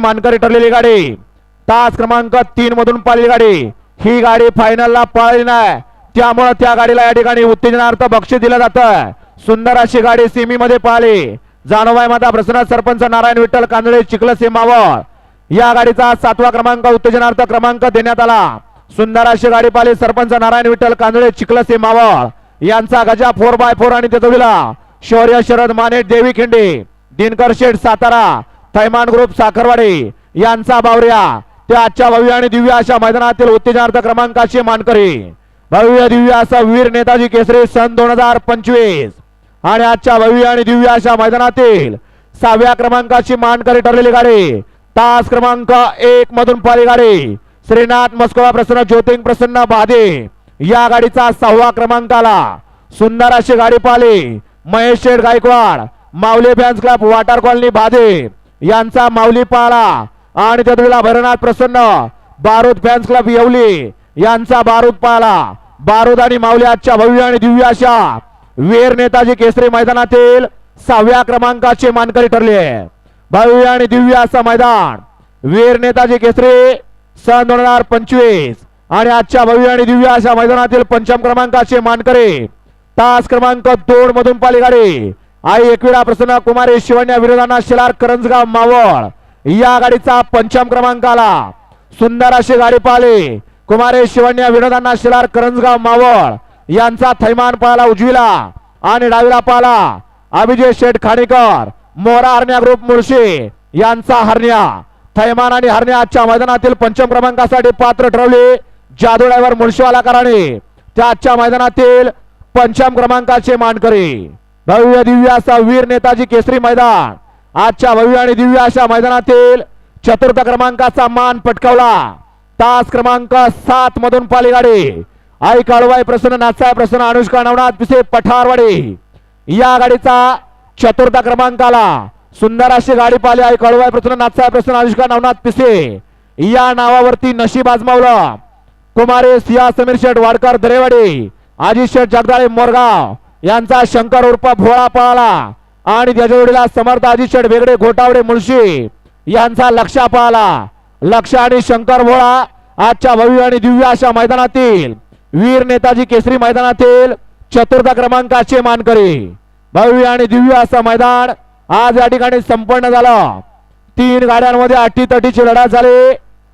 मानकरी ठरलेली गाडी. तास क्रमांक तीन मधून पाळलेली गाडी. ही गाडी फायनलला पळली नाही. त्यामुळे त्या गाडीला या ठिकाणी उत्तेजनार्थ बक्षीस दिलं जातं सुंदर अशी गाडी सेमी मध्ये पळाली जानोबाई माता प्रसन्न सरपंच नारायण विठ्ठल कांदळे चिखल मावळ या गाडीचा सातवा क्रमांक उत्तेजनार्थ क्रमांक देण्यात आला. सुंदर अशी गाडी पाहिली सरपंच नारायण विठ्ठल कांदळे चिखल मावळ यांचा गजा फोर बाय फोर आणि त्याचा शौर्य शरद माने देवी खिंडे दिनकर शेठ सातारा. थैमान ग्रुप साखरवाडे यांचा बावऱ्या त्या आजच्या भव्य आणि दिव्य अशा मैदानातील उत्तेजनार्थ क्रमांकाशी मानकरी. भव्य दिव्य असा वीर नेताजी केसरी सन दोन हजार पंचवीस. आणि आजच्या भव्य आणि दिव्य अशा मैदानातील सहाव्या क्रमांकाची मानकरी ठरलेली गाडी. तास क्रमांक एक मधून पाली गाडी. श्रीनाथ मस्कोवा प्रसन्न ज्योतिंग प्रसन्न बाधे या गाडीचा सहावा क्रमांक आला. सुंदर अशी गाडी Pali Mahesh Sheth Gaikwad Mauli fans club water colony Badhe यांचा माऊली पाळा आणि त्यातला भरनाथ प्रसन्न. बारूद फॅन्स क्लब येवली. यांचा बारूद पाला बारूद आणि माऊली आजच्या भव्य आणि दिव्य अशा. वीर नेताजी केसरी मैदानातील सहाव्या क्रमांकाचे मानकरी ठरले. भव्य आणि दिव्य असं मैदान. वीर नेताजी केसरी सन दोन हजार पंचवीस. आणि आजच्या भव्य आणि दिव्य अशा मैदानातील पंचम क्रमांकाचे मानकरी. तास क्रमांक दोन मधून पाली आई एकविरा प्रसन्न कुमारी शिवण्या विरोधांना शिलार करंजगाव मावळ. या गाडीचा पंचम क्रमांक आला सुंदर अशी गाडी पाहिली. कुमारे शिवण्या विरोधांना शिलार करंजगाव मावळ. यांचा थैमान पाला उजवीला आणि डावीला पाला अभिजय शेठ खाणेकर मोरा हरण्या ग्रुप मुळशी यांचा हरण्या. थैमान आणि हरण्या आजच्या मैदानातील पंचम क्रमांकासाठी पात्र ठरवले. जादू ड्रायव्हर मुळशीवालाकरांनी त्या आजच्या मैदानातील पंचम क्रमांकाचे मानकरी. भव्य दिव्य असा वीर नेताजी केसरी मैदान. आजच्या भव्य आणि दिव्य अशा मैदानातील चतुर्थ क्रमांकाचा मान पटकावला. तास क्रमांक सात मधून पालीगाडी. आई काळवाई प्रसन्न नाचाय प्रसन्न अनुष्का नवनाथ पिसे पठारवाडी. या गाडीचा चतुर्थ क्रमांक आला. सुंदर अशी गाडी पाली आई काळवाई प्रसन्न नाचाय प्रसन्न अनुष्का नवनाथ पिसे. या नावावरती नशीब आजमावलं. कुमारे सिया समीर शेठ वाडकर दरेवाडी. आजी शेठ जगदाळे मोरगाव. यांचा शंकर उर्फ भोळा पळाला. आणि त्याच्या जोडीला समर्थ अजित वेगळे घोटावडे मुळशी यांचा लक्षा पळाला. लक्ष आणि शंकर भोळा आजच्या भव्य आणि दिव्य अशा मैदानातील वीर नेताजी केसरी मैदानातील चतुर्थ क्रमांकाचे मानकरी. भव्य आणि दिव्य असं मैदान आज या ठिकाणी संपन्न झालं. तीन गाड्यांमध्ये अटीतटीची लढा झाली.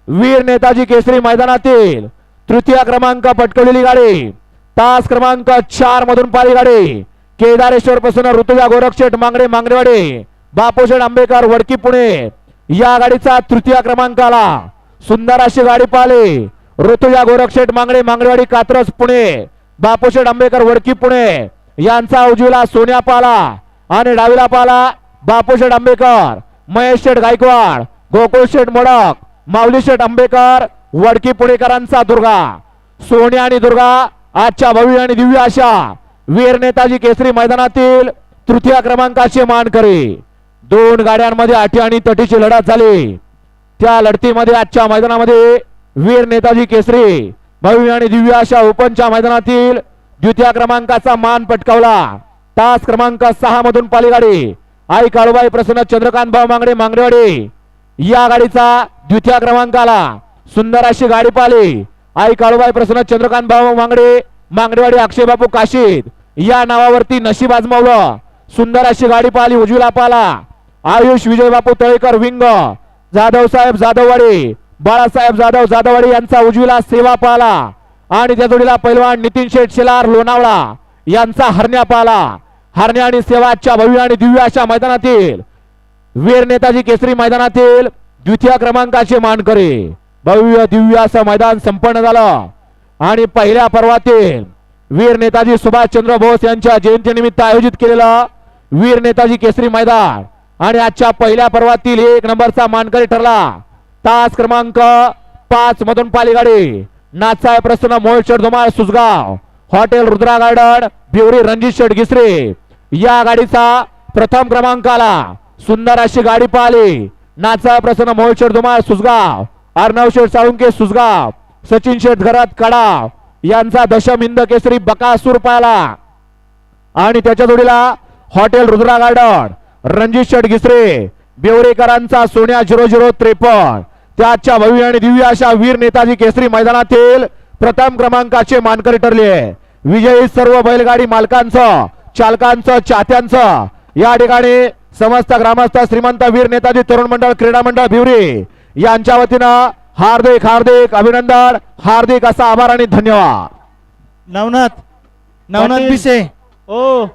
वीर नेताजी केसरी मैदानातील तृतीय क्रमांक पटकवलेली गाडी. तास क्रमांक चार मधून पाली गाडी केदारेश्वर पासून ऋतुजा गोरक्षेठ मांगडे मांगडेवाडी बापूशेठ आंबेकर वडकी पुणे. या गाडीचा तृतीय क्रमांक आला. सुंदर अशी गाडी पाहिली. ऋतुजा गोरक्षेठ मांगडे मांगडेवाडी कात्रज पुणे. बापूशेठ आंबेकर वडकी पुणे. यांचा उजवीला सोन्या पाला आणि डावीला पाला बापूशेठ आंबेकर. महेश शेठ गायकवाड. गोकुळ शेठ मोडक. माऊली शेठ आंबेकर. वडकी पुणेकरांचा दुर्गा. सोन्या आणि दुर्गा आजच्या भव्य आणि दिव्य अशा वीर नेताजी केसरी मैदानातील तृतीय क्रमांकाचे मानकरी. दोन गाड्यांमध्ये आठी आणि तटीची लढत झाली. त्या लढतीमध्ये आजच्या मैदानामध्ये वीर नेताजी केसरी भव्य आणि दिव्य अशा ओपनच्या मैदानातील द्वितीय क्रमांकाचा मान पटकावला. तास क्रमांक सहा मधून पालीगाडी. आई काळूबाई प्रसन्न चंद्रकांत भाऊ मांगडे मांगडेवाडी या गाडीचा द्वितीय क्रमांक आला सुंदर अशी गाडी पाली आई काळूबाई प्रसन्न चंद्रकांत भाऊ मांगडे मांगडेवाडी अक्षय बापू काशीद. या नावावरती नशीब आजमावलं. सुंदर अशी गाडी पाहिली उजवीला पाला. आयुष विजय बापू तळेकर विंग. जाधव साहेब जाधववाडी. बाळासाहेब जाधव जाधववाडी यांचा उजवीला सेवा पाला. आणि त्या जोडीला पैलवान नितीन शेठ शेलार लोणावळा यांचा हरण्या पाला. हरण्या आणि सेवाच्या भव्य आणि दिव्य अशा मैदानातील. वीर नेताजी केसरी मैदानातील द्वितीय क्रमांकाचे मानकरी. भव्य दिव्य असं मैदान संपन्न झालं. आणि पहिल्या पर्वातील वीर नेताजी सुभाषचंद्र बोस यांच्या जयंतीनिमित्त आयोजित केलेलं वीर नेताजी केसरी मैदान. आणि आजच्या पहिल्या पर्वातील एक नंबरचा मानकरी ठरला. तास क्रमांक पाच मधून पाली गाडी Prasanna Moheshwar Dhumal Susgaon hotel Rudra garden brewery Ranjit Sheth Gisare या गाडीचा प्रथम क्रमांक आला. सुंदर अशी गाडी पाहिली. नाचा प्रसन्न मोहेश्वर धुमाळ सुसगाव अर्णव शेठ साळुंके सुसगाव सचिन शेठ घरात कडा यांचा दशम हिंद केसरी बकासूर पाहिला आणि त्याच्या जोडीला हॉटेल रुद्रा गार्डन रणजित शेठ गिसरे बेवरेकरांचा सोन्या झिरो झिरो त्रेपन्न. त्याच्या भव्य आणि दिव्य अशा वीर नेताजी केसरी मैदानातील प्रथम क्रमांकाचे मानकरी ठरले. विजयी सर्व बैलगाडी मालकांचं चालकांचं चाहत्यांचं. या ठिकाणी समस्त ग्रामस्थ श्रीमंत वीर नेताजी तरुण मंडळ क्रीडा मंडळ भिवरी यांच्या वतीनं हार्दिक हार्दिक अभिनंदन हार्दिक असा आभार आणि धन्यवाद. नवनाथ नवनाथ पाटील. पिसे ओ